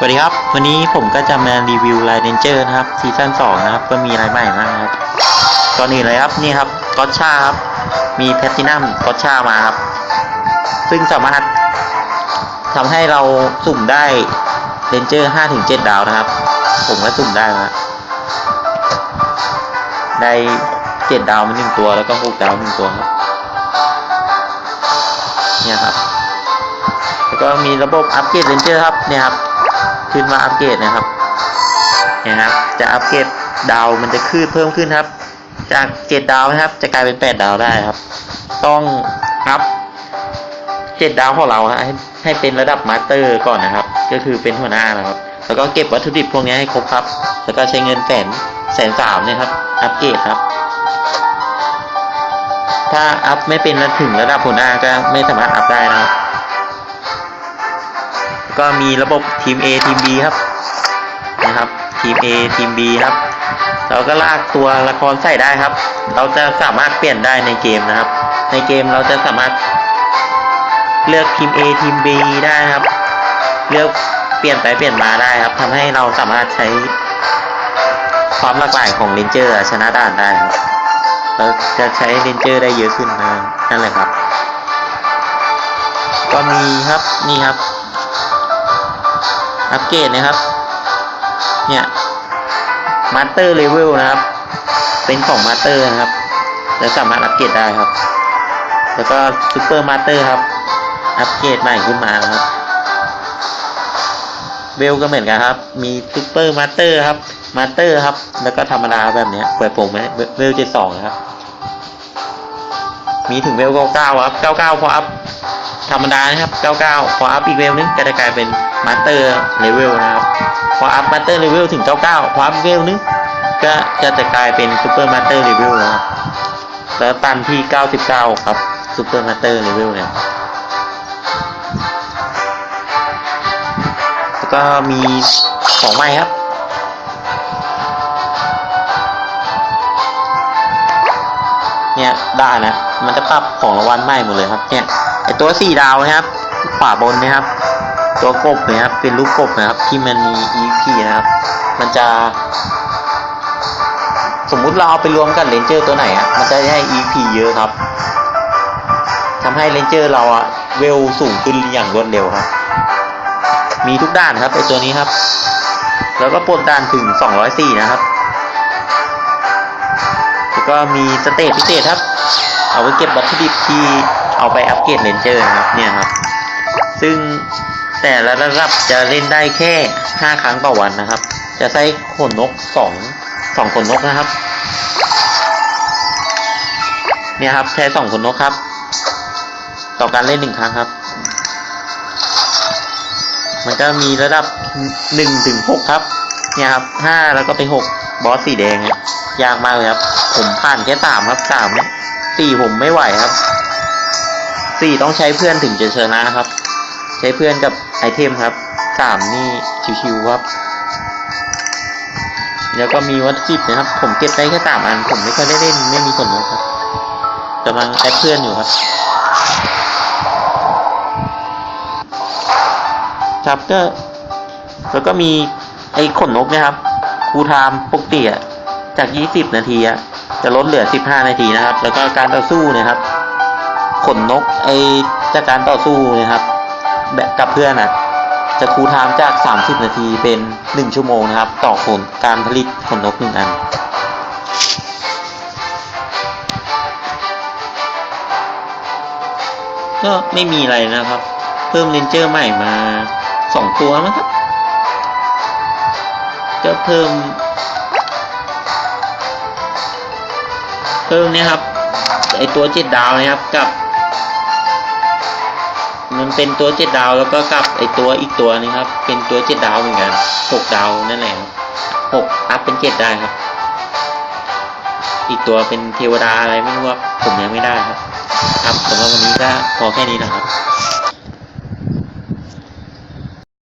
สวัสดีครับ วันนี้ผมก็จะมารีวิวไลน์เดนเจอร์นะครับซีซั่น2นะครับก็มีอะไรใหม่มากครับก่อนอื่นเลยครับนี่ครับก็ชาครับ มีแพลตินัมก็ชามาครับ ซึ่งสามารถทำให้เราสุ่มได้เดนเจอร์5-7ดาวนะครับ ผมก็สุ่มได้นะได้7ดาวมาหนึ่งตัวแล้วก็6ดาวหนึ่งตัวครับเนี่ยครับแล้วก็มีระบบอัปเกรดเรนเจอร์ครับเนี่ยครับ ขึ้นมาอัปเกรดนะครับเนี่ยครับ จะอัปเกรดดาวมันจะขึ้นเพิ่มขึ้นครับ จากเจ็ดดาวนะครับ จะกลายเป็นแปดดาวได้ครับ ต้องอัพเจ็ดดาวของเราให้ให้เป็นระดับมาสเตอร์ก่อนนะครับ ก็คือเป็นหัวหน้านะครับ แล้วก็เก็บวัตถุดิบพวกนี้ให้ครบครับ แล้วก็ใช้เงินแสนแสนสามเนี่ยครับ อัปเกรดครับถ้าอัพไม่เป็นถึงระดับหัวหน้าก็ไม่สามารถอัพได้นะครับ ก็มีระบบทีม A ทีม B ครับนะครับทีม A ทีม B ครับ เราก็ลากตัวละครใส่ได้ครับ เราจะสามารถเปลี่ยนได้ในเกมนะครับ ในเกมเราจะสามารถเลือกทีม A ทีม B ได้ครับ เลือกเปลี่ยนไปเปลี่ยนมาได้ครับทำให้เราสามารถใช้ความหลากหลายของเลนเจอร์ชนะด่านได้ครับเราจะใช้เลนเจอร์ได้เยอะขึ้นนะนั่นแหละครับ ก็มีครับนี่ครับ อัปเกรดนะครับ เนี่ยมาสเตอร์เลเวลนะครับ เป็นของมาสเตอร์นะครับ และสามารถอัปเกรดได้ครับ แล้วก็ซูเปอร์มาสเตอร์ครับ อัปเกรดใหม่ขึ้นมาครับเวลก็เหมือนกันครับ มีซูเปอร์มาสเตอร์ครับ มาสเตอร์ครับ แล้วก็ธรรมดาแบบเนี้ยเปิดปุ่มไหมเวลเจ็ดสองครับ มีถึงเวลเก้าเก้าครับเก้าเก้าพออัพ ธรรมดานะครับ 99 พออัพอีกเวลนึงก็จะกลายเป็นมาสเตอร์เลเวลนะครับ พออัพมาสเตอร์เลเวลถึง 99 พออัพอีกเวลนึงก็จะจะกลายเป็นซูเปอร์มาสเตอร์เลเวลนะครับ แล้วตันที่ 99 ครับซูเปอร์มาสเตอร์เลเวลเนี่ยแล้วก็มีของใหม่ครับเนี่ยได้นะ มันจะปรับของรางวัลใหม่หมดเลยครับเนี่ย ไอตัวสี่ดาวนะครับขวาบนนะครับ ตัวกบนะครับเป็นรูปกบนะครับที่มันมี EP นะครับ มันจะ สมมุติเราเอาไปรวมกันเลนเจอร์ตัวไหนอะมันจะได้ EP เยอะครับทำให้เลนเจอร์เราอะเวลสูงขึ้นอย่างรวดเร็วครับ มีทุกด้านครับไอตัวนี้ครับ แล้วก็ปลดด้านถึง 204 นะครับแล้วก็มีสเตจพิเศษครับ เอาไว้เก็บวัตถุดิบที่ เอาไปอัปเกรดเลนเจอร์นะครับเนี่ยครับ ซึ่งแต่ละระดับจะเล่นได้แค่ 5 ครั้งต่อวันนะครับ จะใช้ขนนก 2 2ขนนกนะครับ เนี่ยครับแค่2ขนนกครับ ต่อการเล่นหนึ่งครั้งครับ มันก็มีระดับ1ถึง6ครับ เนี่ยครับ5แล้วก็ไป 6 บอสสีแดง ยากมากเลยครับ ผมผ่านแค่3ครับ3เนี่ยสี่ผมไม่ไหวครับ สี่ต้องใช้เพื่อนถึงจะชนะครับ ใช้เพื่อนกับไอเทมครับสามนี่ชิวๆครับ แล้วก็มีวัตถุดิบนะครับ ผมเก็บได้แค่สามอัน ผมไม่ค่อยได้เล่นไม่มีผลนะครับกำลังแอดเพื่อนอยู่ครับ ครับก็ แล้วก็มีไอ้ขนนกนะครับคูลไทม์ปกติอะจากยี่สิบนาทีอะจะลดเหลือ 15 นาทีนะครับ แล้วก็การต่อสู้นะครับ ขนนกไอจากการต่อสู้นะครับ แบบกับเพื่อนอะจะคูลไทม์จาก 30 นาทีเป็น 1 ชั่วโมงนะครับ ต่อขนการผลิตขนนกหนึ่งอันก็ไม่มีอะไรนะครับ เพิ่มเลนเจอร์ใหม่มา 2 ตัวมั้งครับก็เพิ่ม เพิ่มเนี่ยครับไอตัวเจ็ดดาวนะครับกับ มันเป็นตัวเจ็ดดาวแล้วก็กับไอตัวอีกตัวนี้ครับ เป็นตัวเจ็ดดาวเหมือนกันหกดาวนั่นแหละหกอัพเป็นเจ็ดได้ครับ อีกตัวเป็นเทวดาอะไรไม่รู้ครับผมยังไม่ได้ครับ ครับสำหรับวันนี้ก็พอแค่นี้นะครับ